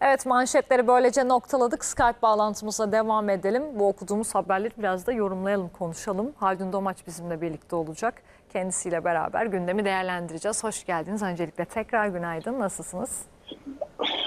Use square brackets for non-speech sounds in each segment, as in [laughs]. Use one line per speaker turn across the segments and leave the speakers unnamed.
Evet manşetleri böylece noktaladık. Skype bağlantımıza devam edelim. Bu okuduğumuz haberleri biraz da yorumlayalım, konuşalım. Haldun Domaç bizimle birlikte olacak. Kendisiyle beraber gündemi değerlendireceğiz. Hoş geldiniz. Öncelikle tekrar günaydın. Nasılsınız?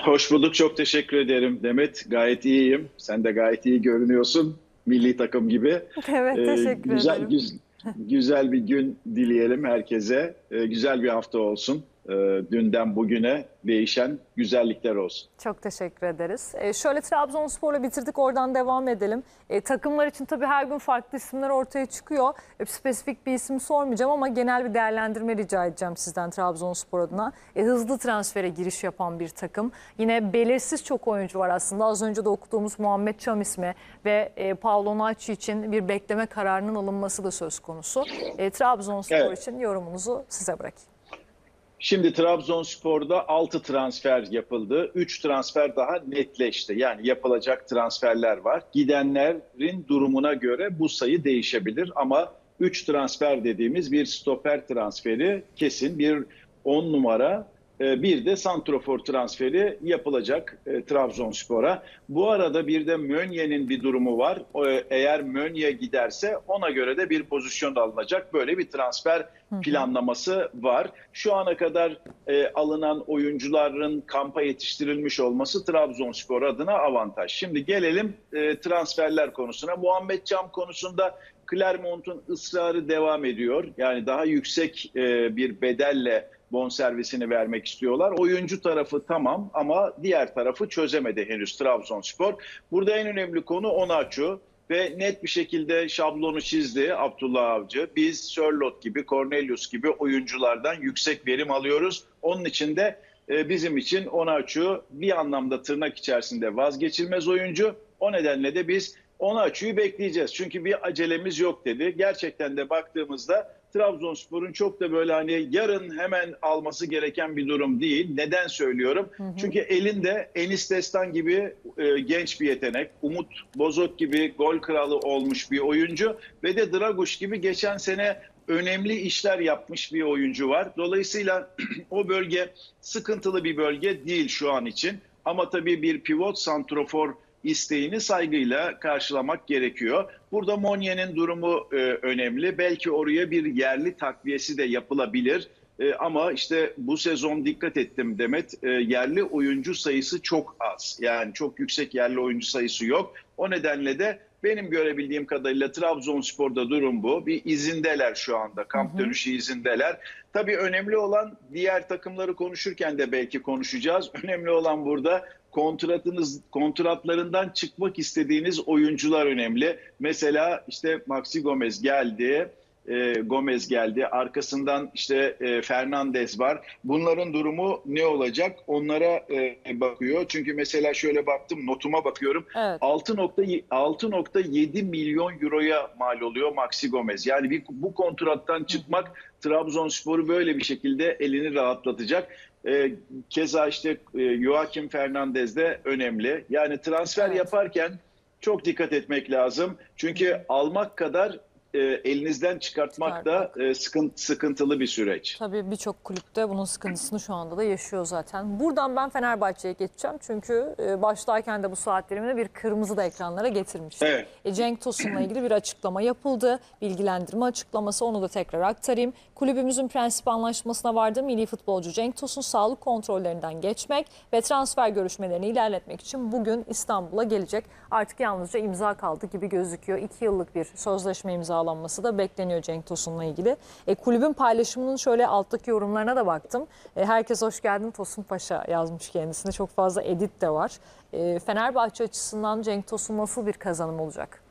Hoş bulduk. Çok teşekkür ederim Demet. Gayet iyiyim. Sen de gayet iyi görünüyorsun. Milli takım gibi. [laughs]
Evet
Ee,
teşekkür
güzel,
ederim.
güz- güzel bir gün dileyelim herkese. Ee, güzel bir hafta olsun. Ee, dünden bugüne değişen güzellikler olsun.
Çok teşekkür ederiz. Ee, şöyle Trabzonspor'la bitirdik oradan devam edelim. Ee, takımlar için tabii her gün farklı isimler ortaya çıkıyor. Ee, spesifik bir isim sormayacağım ama genel bir değerlendirme rica edeceğim sizden Trabzonspor adına. Hızlı transfere giriş yapan bir takım. Yine belirsiz çok oyuncu var aslında. Az önce de okuduğumuz Muhammed Çam ismi ve e, Paulo Naci için bir bekleme kararının alınması da söz konusu. Trabzonspor
Evet.
için yorumunuzu size bırakayım.
Şimdi Trabzonspor'da 6 transfer yapıldı. 3 transfer daha netleşti. Yani yapılacak transferler var. Gidenlerin durumuna göre bu sayı değişebilir ama 3 transfer dediğimiz bir stoper transferi kesin bir 10 numara bir de santrofor transferi yapılacak e, Trabzonspor'a. Bu arada bir de Mönye'nin bir durumu var. O, e, Eğer Mönye giderse ona göre de bir pozisyon alınacak. Böyle bir transfer planlaması var. Şu ana kadar e, alınan oyuncuların kampa yetiştirilmiş olması Trabzonspor adına avantaj. Şimdi gelelim e, transferler konusuna. Muhammed Cam konusunda Clermont'un ısrarı devam ediyor. Yani daha yüksek e, bir bedelle bonservisini vermek istiyorlar. Oyuncu tarafı tamam ama diğer tarafı çözemedi henüz Trabzonspor. Burada en önemli konu Onaçu ve net bir şekilde şablonu çizdi Abdullah Avcı. Biz Sörlot gibi, Cornelius gibi oyunculardan yüksek verim alıyoruz. Onun için de e, bizim için Onaçu bir anlamda tırnak içerisinde vazgeçilmez oyuncu. O nedenle de biz Onaçu'yu bekleyeceğiz. Çünkü bir acelemiz yok dedi. Gerçekten de baktığımızda Trabzonspor'un çok da böyle hani yarın hemen alması gereken bir durum değil. Neden söylüyorum? Çünkü elinde Enis Destan gibi e, genç bir yetenek, Umut Bozok gibi gol kralı olmuş bir oyuncu ve de Draguş gibi geçen sene önemli işler yapmış bir oyuncu var. Dolayısıyla [clears throat] o bölge sıkıntılı bir bölge değil şu an için. Ama tabii bir pivot santrofor isteğini saygıyla karşılamak gerekiyor. Burada Monye'nin durumu e, önemli. Belki oraya bir yerli takviyesi de yapılabilir. E, ama işte bu sezon dikkat ettim Demet, e, yerli oyuncu sayısı çok az. Yani çok yüksek yerli oyuncu sayısı yok. O nedenle de benim görebildiğim kadarıyla Trabzonspor'da durum bu. Bir izindeler şu anda. Kamp dönüşü izindeler. Tabii önemli olan diğer takımları konuşurken de belki konuşacağız. Önemli olan burada kontratınız kontratlarından çıkmak istediğiniz oyuncular önemli. Mesela işte Maxi Gomez geldi. e, Gomez geldi. Arkasından işte e, Fernandez var. Bunların durumu ne olacak? Onlara e, bakıyor. Çünkü mesela şöyle baktım, notuma bakıyorum.
Evet.
6.7 6.7 milyon euroya mal oluyor Maxi Gomez. Yani bir, bu kontrattan çıkmak Trabzonspor'u böyle bir şekilde elini rahatlatacak. Ee, keza işte e, Joaquim Fernandez de önemli. Yani transfer
Evet.
yaparken çok dikkat etmek lazım. Çünkü almak kadar e, elinizden çıkartmak da e, sıkıntı, sıkıntılı bir süreç.
Tabii birçok kulüpte bunun sıkıntısını şu anda da yaşıyor zaten. Buradan ben Fenerbahçe'ye geçeceğim çünkü e, başlarken de bu saat diliminde bir kırmızı da ekranlara getirmiştim.
Evet.
E, Cenk Tosun'la ilgili bir açıklama yapıldı. Bilgilendirme açıklaması onu da tekrar aktarayım. Kulübümüzün prensip anlaşmasına vardığı milli futbolcu Cenk Tosun sağlık kontrollerinden geçmek ve transfer görüşmelerini ilerletmek için bugün İstanbul'a gelecek. Artık yalnızca imza kaldı gibi gözüküyor. İki yıllık bir sözleşme imzalanması da bekleniyor Cenk Tosun'la ilgili. E, kulübün paylaşımının şöyle alttaki yorumlarına da baktım. E, herkes hoş geldin Tosun Paşa yazmış kendisine. Çok fazla edit de var. E, Fenerbahçe açısından Cenk Tosun nasıl bir kazanım olacak?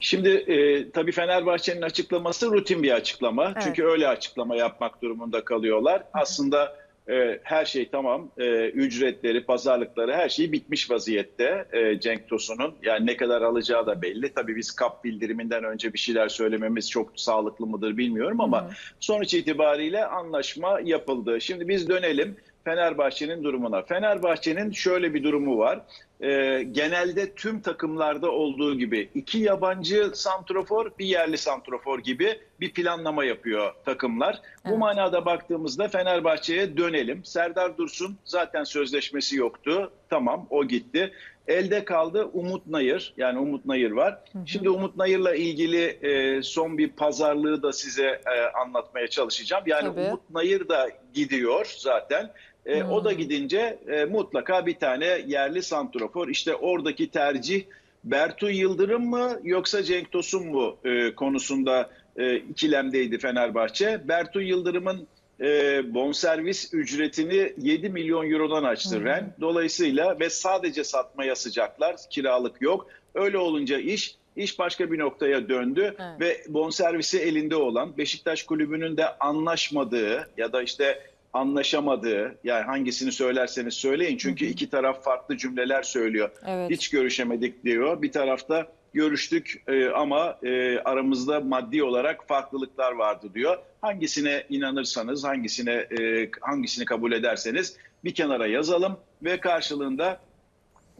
Şimdi e, tabii Fenerbahçe'nin açıklaması rutin bir açıklama.
Evet.
Çünkü öyle açıklama yapmak durumunda kalıyorlar. Aslında e, her şey tamam. E, ücretleri, pazarlıkları her şey bitmiş vaziyette e, Cenk Tosun'un. Yani ne kadar alacağı da belli. Tabii biz kap bildiriminden önce bir şeyler söylememiz çok sağlıklı mıdır bilmiyorum ama sonuç itibariyle anlaşma yapıldı. Şimdi biz dönelim Fenerbahçe'nin durumuna. Fenerbahçe'nin şöyle bir durumu var. e, genelde tüm takımlarda olduğu gibi iki yabancı santrofor, bir yerli santrofor gibi bir planlama yapıyor takımlar. Bu
Evet.
manada baktığımızda Fenerbahçe'ye dönelim. Serdar Dursun zaten sözleşmesi yoktu. Tamam o gitti. Elde kaldı Umut Nayır. Yani Umut Nayır var. Şimdi Umut Nayır'la ilgili e, son bir pazarlığı da size e, anlatmaya çalışacağım. Yani
Tabii.
Umut Nayır da gidiyor zaten. E, O da gidince e, mutlaka bir tane yerli santrofor. İşte oradaki tercih Bertu Yıldırım mı yoksa Cenk Tosun mu e, konusunda e, ikilemdeydi Fenerbahçe. Bertu Yıldırım'ın e, bonservis ücretini 7 milyon eurodan açtı Ren. Dolayısıyla ve sadece satmaya sıcaklar, kiralık yok. Öyle olunca iş iş başka bir noktaya döndü
Evet.
ve bonservisi elinde olan Beşiktaş kulübünün de anlaşmadığı ya da işte anlaşamadığı yani hangisini söylerseniz söyleyin çünkü iki taraf farklı cümleler söylüyor.
Evet.
Hiç görüşemedik diyor. Bir tarafta görüştük e, ama e, aramızda maddi olarak farklılıklar vardı diyor. Hangisine inanırsanız, hangisine e, hangisini kabul ederseniz bir kenara yazalım ve karşılığında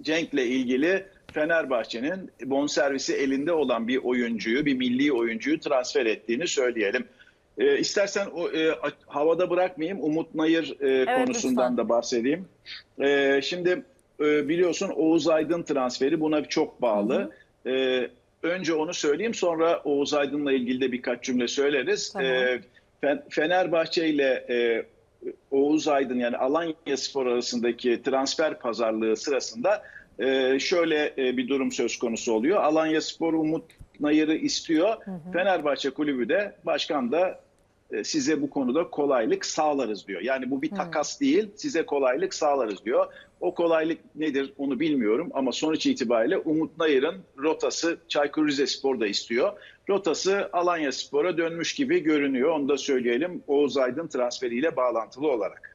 Cenk'le ilgili Fenerbahçe'nin bonservisi elinde olan bir oyuncuyu, bir milli oyuncuyu transfer ettiğini söyleyelim. E, istersen o, e, havada bırakmayayım. Umut Nayır e, konusundan
lütfen.
da bahsedeyim. E, şimdi e, biliyorsun Oğuz Aydın transferi buna çok bağlı. E, önce onu söyleyeyim sonra Oğuz Aydın'la ilgili de birkaç cümle söyleriz.
Tamam.
E, Fe- Fenerbahçe ile e, Oğuz Aydın yani Alanya Spor arasındaki transfer pazarlığı sırasında e, şöyle e, bir durum söz konusu oluyor. Alanya Spor Umut Nayır'ı istiyor. Fenerbahçe kulübü de başkan da size bu konuda kolaylık sağlarız diyor. Yani bu bir takas değil, size kolaylık sağlarız diyor. O kolaylık nedir onu bilmiyorum ama sonuç itibariyle Umut Nayır'ın rotası Çaykur Rizespor da istiyor. Rotası Alanya Spor'a dönmüş gibi görünüyor. Onu da söyleyelim Oğuz Aydın transferiyle bağlantılı olarak.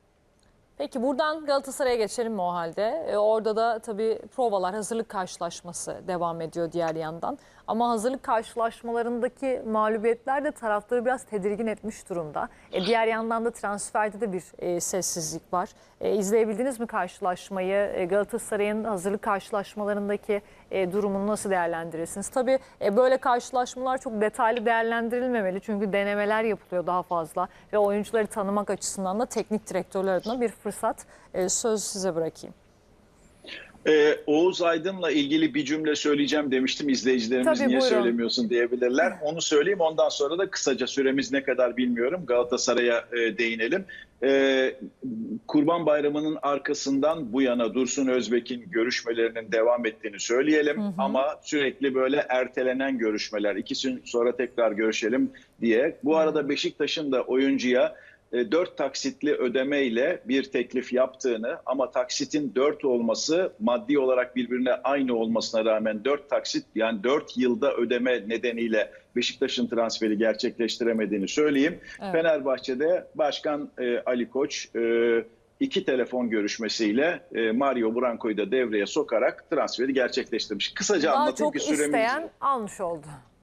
Peki buradan Galatasaray'a geçelim mi o halde? E, orada da tabii provalar, hazırlık karşılaşması devam ediyor diğer yandan. Ama hazırlık karşılaşmalarındaki mağlubiyetler de taraftarı biraz tedirgin etmiş durumda. E, diğer yandan da transferde de bir e, sessizlik var. E, izleyebildiniz mi karşılaşmayı? E, Galatasaray'ın hazırlık karşılaşmalarındaki e, durumunu nasıl değerlendirirsiniz? Tabii e, böyle karşılaşmalar çok detaylı değerlendirilmemeli. Çünkü denemeler yapılıyor daha fazla. Ve oyuncuları tanımak açısından da teknik direktörler adına bir fırsat. E, söz size bırakayım.
Ee, Oğuz Aydın'la ilgili bir cümle söyleyeceğim demiştim. İzleyicilerimiz
Tabii,
niye
buyurun.
söylemiyorsun diyebilirler. Onu söyleyeyim. Ondan sonra da kısaca süremiz ne kadar bilmiyorum. Galatasaray'a e, değinelim. Ee, Kurban Bayramı'nın arkasından bu yana Dursun Özbek'in görüşmelerinin devam ettiğini söyleyelim. Ama sürekli böyle ertelenen görüşmeler. İki gün sonra tekrar görüşelim diye. Bu arada Beşiktaş'ın da oyuncuya e, dört taksitli ödemeyle bir teklif yaptığını ama taksitin dört olması maddi olarak birbirine aynı olmasına rağmen dört taksit yani dört yılda ödeme nedeniyle Beşiktaş'ın transferi gerçekleştiremediğini söyleyeyim.
Evet.
Fenerbahçe'de Başkan e, Ali Koç e, iki telefon görüşmesiyle e, Mario Branco'yu da devreye sokarak transferi gerçekleştirmiş. Kısaca
Daha
anlatayım
çok
ki süremiz...
isteyen almış oldu.